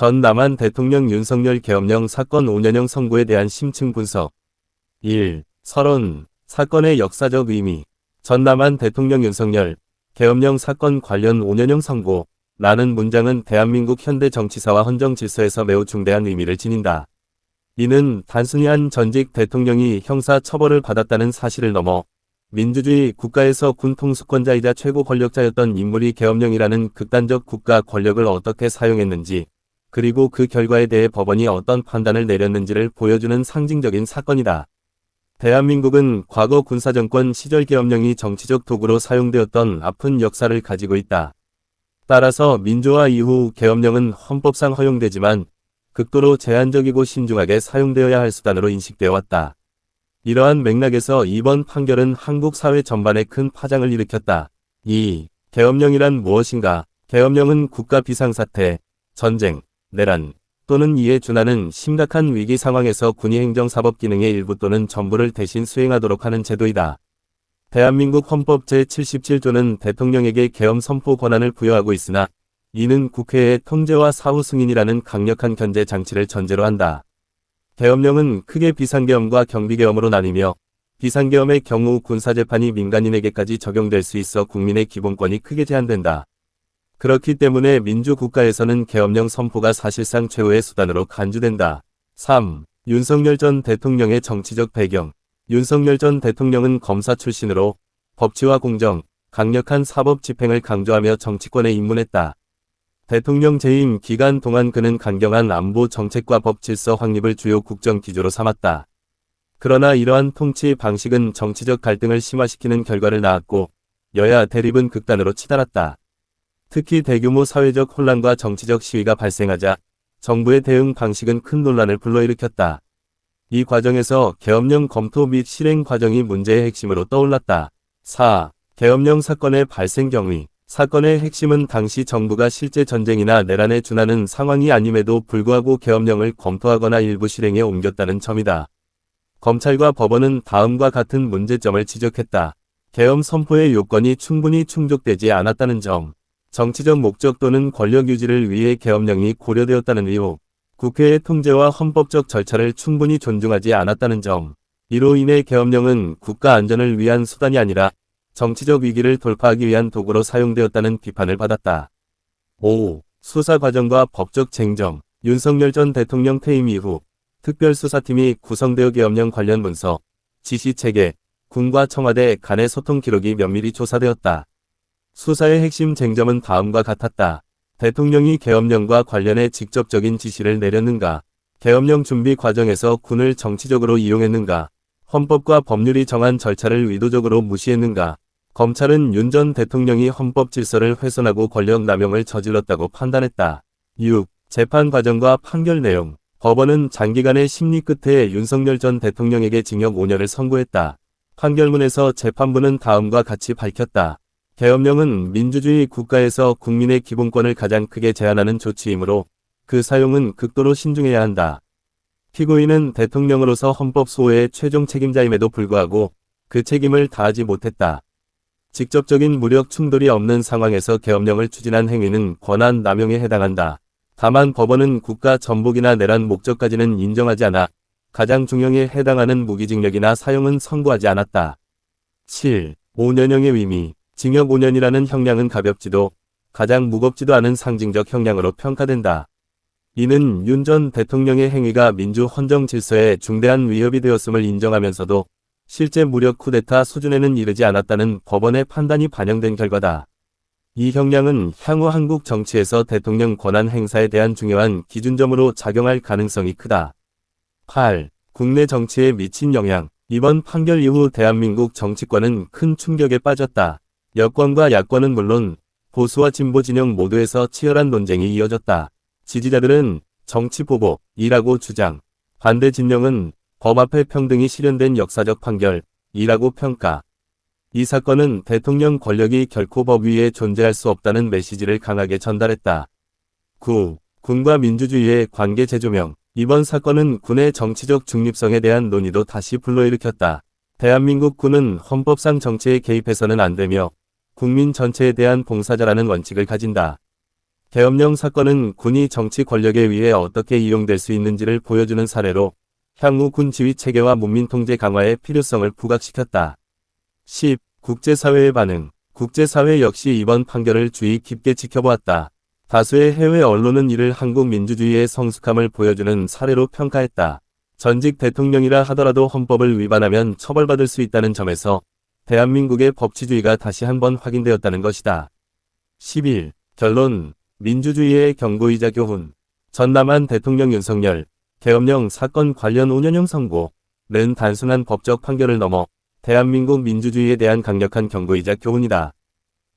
전 남한 대통령 윤석열 계엄령 사건 5년형 선고에 대한 심층 분석 1. 서론 사건의 역사적 의미 전 남한 대통령 윤석열 계엄령 사건 관련 5년형 선고 라는 문장은 대한민국 현대 정치사와 헌정 질서에서 매우 중대한 의미를 지닌다. 이는 단순히 한 전직 대통령이 형사 처벌을 받았다는 사실을 넘어 민주주의 국가에서 군 통수권자이자 최고 권력자였던 인물이 계엄령이라는 극단적 국가 권력을 어떻게 사용했는지 그리고 그 결과에 대해 법원이 어떤 판단을 내렸는지를 보여주는 상징적인 사건이다. 대한민국은 과거 군사정권 시절 계엄령이 정치적 도구로 사용되었던 아픈 역사를 가지고 있다. 따라서 민주화 이후 계엄령은 헌법상 허용되지만 극도로 제한적이고 신중하게 사용되어야 할 수단으로 인식되어 왔다. 이러한 맥락에서 이번 판결은 한국 사회 전반에 큰 파장을 일으켰다. 2. 계엄령이란 무엇인가? 계엄령은 국가 비상사태, 전쟁, 내란 또는 이에 준하는 심각한 위기 상황에서 군이 행정사법 기능의 일부 또는 전부를 대신 수행하도록 하는 제도이다. 대한민국 헌법 제77조는 대통령에게 계엄 선포 권한을 부여하고 있으나 이는 국회의 통제와 사후 승인이라는 강력한 견제 장치를 전제로 한다. 계엄령은 크게 비상계엄과 경비계엄으로 나뉘며 비상계엄의 경우 군사재판이 민간인에게까지 적용될 수 있어 국민의 기본권이 크게 제한된다. 그렇기 때문에 민주국가에서는 계엄령 선포가 사실상 최후의 수단으로 간주된다. 3. 윤석열 전 대통령의 정치적 배경 윤석열 전 대통령은 검사 출신으로 법치와 공정, 강력한 사법 집행을 강조하며 정치권에 입문했다. 대통령 재임 기간 동안 그는 강경한 안보 정책과 법 질서 확립을 주요 국정 기조로 삼았다. 그러나 이러한 통치 방식은 정치적 갈등을 심화시키는 결과를 낳았고 여야 대립은 극단으로 치달았다. 특히 대규모 사회적 혼란과 정치적 시위가 발생하자 정부의 대응 방식은 큰 논란을 불러일으켰다. 이 과정에서 계엄령 검토 및 실행 과정이 문제의 핵심으로 떠올랐다. 4. 계엄령 사건의 발생 경위 사건의 핵심은 당시 정부가 실제 전쟁이나 내란에 준하는 상황이 아님에도 불구하고 계엄령을 검토하거나 일부 실행에 옮겼다는 점이다. 검찰과 법원은 다음과 같은 문제점을 지적했다. 계엄 선포의 요건이 충분히 충족되지 않았다는 점. 정치적 목적 또는 권력 유지를 위해 계엄령이 고려되었다는 의혹. 국회의 통제와 헌법적 절차를 충분히 존중하지 않았다는 점. 이로 인해 계엄령은 국가 안전을 위한 수단이 아니라 정치적 위기를 돌파하기 위한 도구로 사용되었다는 비판을 받았다. 5. 수사 과정과 법적 쟁점 윤석열 전 대통령 퇴임 이후 특별수사팀이 구성되어 계엄령 관련 문서, 지시체계, 군과 청와대 간의 소통 기록이 면밀히 조사되었다. 수사의 핵심 쟁점은 다음과 같았다. 대통령이 계엄령과 관련해 직접적인 지시를 내렸는가? 계엄령 준비 과정에서 군을 정치적으로 이용했는가? 헌법과 법률이 정한 절차를 의도적으로 무시했는가? 검찰은 윤 전 대통령이 헌법 질서를 훼손하고 권력 남용을 저질렀다고 판단했다. 6. 재판 과정과 판결 내용 법원은 장기간의 심리 끝에 윤석열 전 대통령에게 징역 5년을 선고했다. 판결문에서 재판부는 다음과 같이 밝혔다. 계엄령은 민주주의 국가에서 국민의 기본권을 가장 크게 제한하는 조치이므로 그 사용은 극도로 신중해야 한다. 피고인은 대통령으로서 헌법 소외의 최종 책임자임에도 불구하고 그 책임을 다하지 못했다. 직접적인 무력 충돌이 없는 상황에서 계엄령을 추진한 행위는 권한 남용에 해당한다. 다만 법원은 국가 전복이나 내란 목적까지는 인정하지 않아 가장 중형에 해당하는 무기징역이나 사용은 선고하지 않았다. 7. 5년형의 의미 징역 5년이라는 형량은 가볍지도 가장 무겁지도 않은 상징적 형량으로 평가된다. 이는 윤 전 대통령의 행위가 민주 헌정 질서에 중대한 위협이 되었음을 인정하면서도 실제 무력 쿠데타 수준에는 이르지 않았다는 법원의 판단이 반영된 결과다. 이 형량은 향후 한국 정치에서 대통령 권한 행사에 대한 중요한 기준점으로 작용할 가능성이 크다. 8. 국내 정치에 미친 영향 이번 판결 이후 대한민국 정치권은 큰 충격에 빠졌다. 여권과 야권은 물론 보수와 진보 진영 모두에서 치열한 논쟁이 이어졌다. 지지자들은 정치 보복이라고 주장, 반대 진영은 법 앞에 평등이 실현된 역사적 판결이라고 평가. 이 사건은 대통령 권력이 결코 법 위에 존재할 수 없다는 메시지를 강하게 전달했다. 9. 군과 민주주의의 관계 재조명 이번 사건은 군의 정치적 중립성에 대한 논의도 다시 불러일으켰다. 대한민국 군은 헌법상 정치에 개입해서는 안 되며 국민 전체에 대한 봉사자라는 원칙을 가진다. 계엄령 사건은 군이 정치 권력에 의해 어떻게 이용될 수 있는지를 보여주는 사례로 향후 군 지휘 체계와 문민 통제 강화의 필요성을 부각시켰다. 10. 국제사회의 반응 국제사회 역시 이번 판결을 주의 깊게 지켜보았다. 다수의 해외 언론은 이를 한국 민주주의의 성숙함을 보여주는 사례로 평가했다. 전직 대통령이라 하더라도 헌법을 위반하면 처벌받을 수 있다는 점에서 대한민국의 법치주의가 다시 한번 확인되었다는 것이다. 11. 결론 민주주의의 경고이자 교훈 전남한 대통령 윤석열 계엄령 사건 관련 5년형 선고는 단순한 법적 판결을 넘어 대한민국 민주주의에 대한 강력한 경고이자 교훈이다.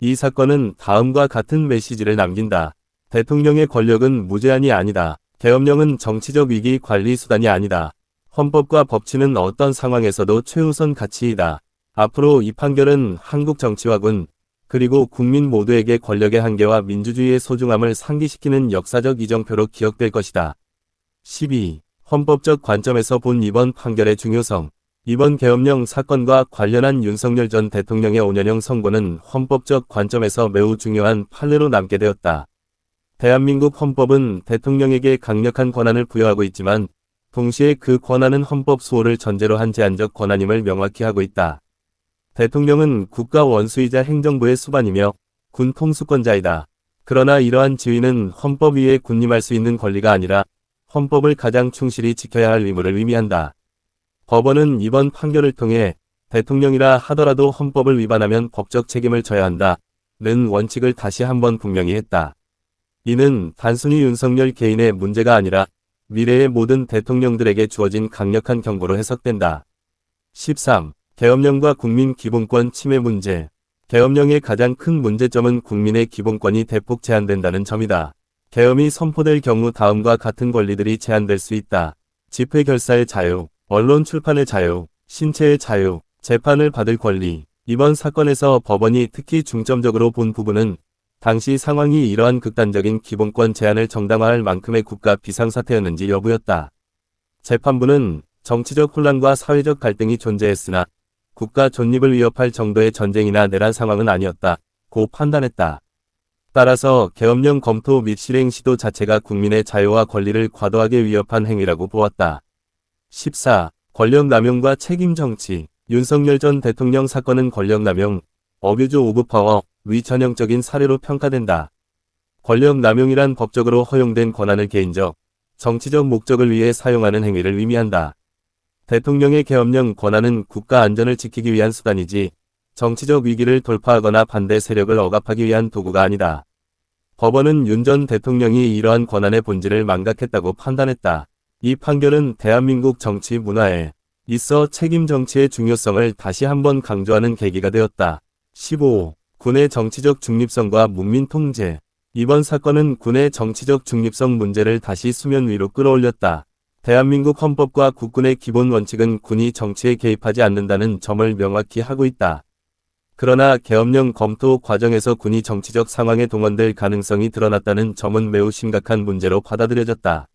이 사건은 다음과 같은 메시지를 남긴다. 대통령의 권력은 무제한이 아니다. 계엄령은 정치적 위기 관리 수단이 아니다. 헌법과 법치는 어떤 상황에서도 최우선 가치이다. 앞으로 이 판결은 한국 정치와 군, 그리고 국민 모두에게 권력의 한계와 민주주의의 소중함을 상기시키는 역사적 이정표로 기억될 것이다. 12. 헌법적 관점에서 본 이번 판결의 중요성 이번 계엄령 사건과 관련한 윤석열 전 대통령의 5년형 선고는 헌법적 관점에서 매우 중요한 판례로 남게 되었다. 대한민국 헌법은 대통령에게 강력한 권한을 부여하고 있지만 동시에 그 권한은 헌법 수호를 전제로 한 제한적 권한임을 명확히 하고 있다. 대통령은 국가 원수이자 행정부의 수반이며 군 통수권자이다. 그러나 이러한 지위는 헌법 위에 군림할 수 있는 권리가 아니라 헌법을 가장 충실히 지켜야 할 의무를 의미한다. 법원은 이번 판결을 통해 대통령이라 하더라도 헌법을 위반하면 법적 책임을 져야 한다 는 원칙을 다시 한번 분명히 했다. 이는 단순히 윤석열 개인의 문제가 아니라 미래의 모든 대통령들에게 주어진 강력한 경고로 해석된다. 13. 계엄령과 국민 기본권 침해 문제 계엄령의 가장 큰 문제점은 국민의 기본권이 대폭 제한된다는 점이다. 계엄이 선포될 경우 다음과 같은 권리들이 제한될 수 있다. 집회 결사의 자유, 언론 출판의 자유, 신체의 자유, 재판을 받을 권리. 이번 사건에서 법원이 특히 중점적으로 본 부분은 당시 상황이 이러한 극단적인 기본권 제한을 정당화할 만큼의 국가 비상사태였는지 여부였다. 재판부는 정치적 혼란과 사회적 갈등이 존재했으나 국가 존립을 위협할 정도의 전쟁이나 내란 상황은 아니었다. 고 판단했다. 따라서 계엄령 검토 및 실행 시도 자체가 국민의 자유와 권리를 과도하게 위협한 행위라고 보았다. 14. 권력남용과 책임 정치 윤석열 전 대통령 사건은 권력남용, 어뷰즈 오브 파워, 위 전형적인 사례로 평가된다. 권력남용이란 법적으로 허용된 권한을 개인적, 정치적 목적을 위해 사용하는 행위를 의미한다. 대통령의 계엄령 권한은 국가 안전을 지키기 위한 수단이지 정치적 위기를 돌파하거나 반대 세력을 억압하기 위한 도구가 아니다. 법원은 윤 전 대통령이 이러한 권한의 본질을 망각했다고 판단했다. 이 판결은 대한민국 정치 문화에 있어 책임 정치의 중요성을 다시 한번 강조하는 계기가 되었다. 15. 군의 정치적 중립성과 문민 통제 이번 사건은 군의 정치적 중립성 문제를 다시 수면 위로 끌어올렸다. 대한민국 헌법과 국군의 기본 원칙은 군이 정치에 개입하지 않는다는 점을 명확히 하고 있다. 그러나 계엄령 검토 과정에서 군이 정치적 상황에 동원될 가능성이 드러났다는 점은 매우 심각한 문제로 받아들여졌다.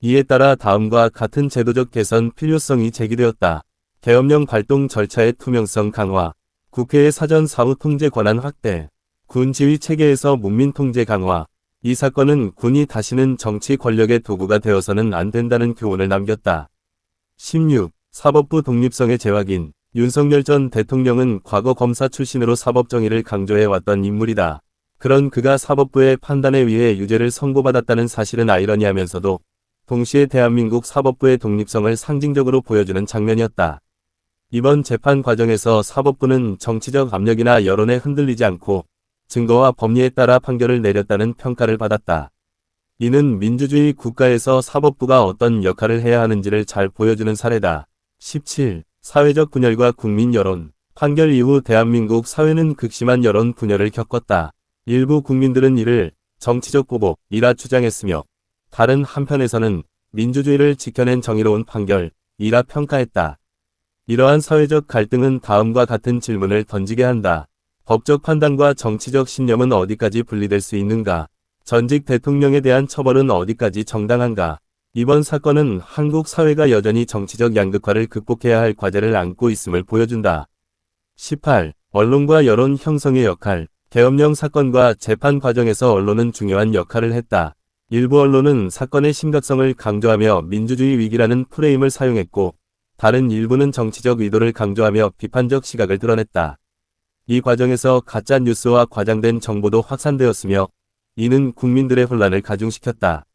이에 따라 다음과 같은 제도적 개선 필요성이 제기되었다. 계엄령 발동 절차의 투명성 강화, 국회의 사전 사후 통제 권한 확대, 군 지휘 체계에서 문민 통제 강화. 이 사건은 군이 다시는 정치 권력의 도구가 되어서는 안 된다는 교훈을 남겼다. 16. 사법부 독립성의 재확인 윤석열 전 대통령은 과거 검사 출신으로 사법정의를 강조해왔던 인물이다. 그런 그가 사법부의 판단에 의해 유죄를 선고받았다는 사실은 아이러니하면서도 동시에 대한민국 사법부의 독립성을 상징적으로 보여주는 장면이었다. 이번 재판 과정에서 사법부는 정치적 압력이나 여론에 흔들리지 않고 증거와 법리에 따라 판결을 내렸다는 평가를 받았다. 이는 민주주의 국가에서 사법부가 어떤 역할을 해야 하는지를 잘 보여주는 사례다. 17. 사회적 분열과 국민 여론 판결 이후 대한민국 사회는 극심한 여론 분열을 겪었다. 일부 국민들은 이를 정치적 보복이라 주장했으며 다른 한편에서는 민주주의를 지켜낸 정의로운 판결이라 평가했다. 이러한 사회적 갈등은 다음과 같은 질문을 던지게 한다. 법적 판단과 정치적 신념은 어디까지 분리될 수 있는가? 전직 대통령에 대한 처벌은 어디까지 정당한가? 이번 사건은 한국 사회가 여전히 정치적 양극화를 극복해야 할 과제를 안고 있음을 보여준다. 18. 언론과 여론 형성의 역할 계엄령 사건과 재판 과정에서 언론은 중요한 역할을 했다. 일부 언론은 사건의 심각성을 강조하며 민주주의 위기라는 프레임을 사용했고, 다른 일부는 정치적 의도를 강조하며 비판적 시각을 드러냈다. 이 과정에서 가짜 뉴스와 과장된 정보도 확산되었으며, 이는 국민들의 혼란을 가중시켰다.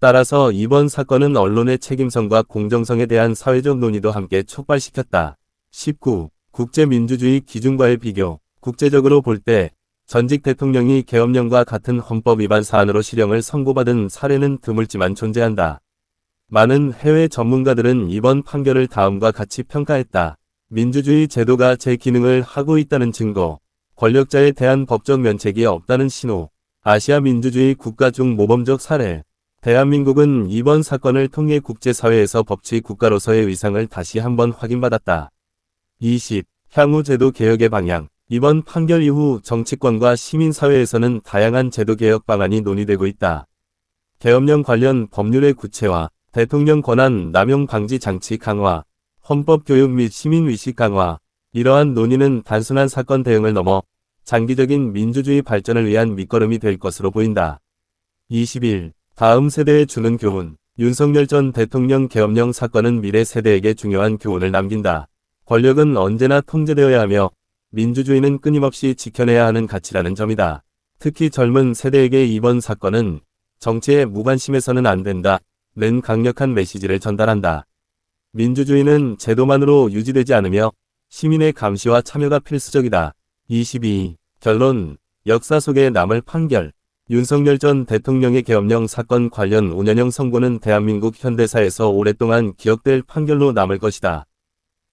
따라서 이번 사건은 언론의 책임성과 공정성에 대한 사회적 논의도 함께 촉발시켰다. 19. 국제민주주의 기준과의 비교. 국제적으로 볼 때 전직 대통령이 계엄령과 같은 헌법 위반 사안으로 실형을 선고받은 사례는 드물지만 존재한다. 많은 해외 전문가들은 이번 판결을 다음과 같이 평가했다. 민주주의 제도가 제 기능을 하고 있다는 증거, 권력자에 대한 법적 면책이 없다는 신호, 아시아 민주주의 국가 중 모범적 사례, 대한민국은 이번 사건을 통해 국제사회에서 법치 국가로서의 위상을 다시 한번 확인받았다. 20. 향후 제도 개혁의 방향 이번 판결 이후 정치권과 시민사회에서는 다양한 제도 개혁 방안이 논의되고 있다. 계엄령 관련 법률의 구체화, 대통령 권한 남용 방지 장치 강화, 헌법 교육 및 시민의식 강화, 이러한 논의는 단순한 사건 대응을 넘어 장기적인 민주주의 발전을 위한 밑거름이 될 것으로 보인다. 21. 다음 세대에 주는 교훈. 윤석열 전 대통령 계엄령 사건은 미래 세대에게 중요한 교훈을 남긴다. 권력은 언제나 통제되어야 하며 민주주의는 끊임없이 지켜내야 하는 가치라는 점이다. 특히 젊은 세대에게 이번 사건은 정치에 무관심해서는 안 된다. 는 강력한 메시지를 전달한다. 민주주의는 제도만으로 유지되지 않으며 시민의 감시와 참여가 필수적이다. 22. 결론. 역사 속에 남을 판결. 윤석열 전 대통령의 계엄령 사건 관련 5년형 선고는 대한민국 현대사에서 오랫동안 기억될 판결로 남을 것이다.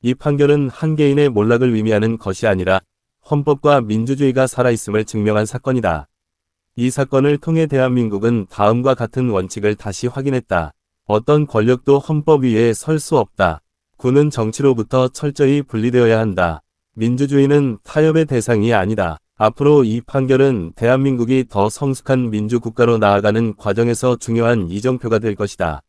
이 판결은 한 개인의 몰락을 의미하는 것이 아니라 헌법과 민주주의가 살아있음을 증명한 사건이다. 이 사건을 통해 대한민국은 다음과 같은 원칙을 다시 확인했다. 어떤 권력도 헌법 위에 설 수 없다. 군은 정치로부터 철저히 분리되어야 한다. 민주주의는 타협의 대상이 아니다. 앞으로 이 판결은 대한민국이 더 성숙한 민주국가로 나아가는 과정에서 중요한 이정표가 될 것이다.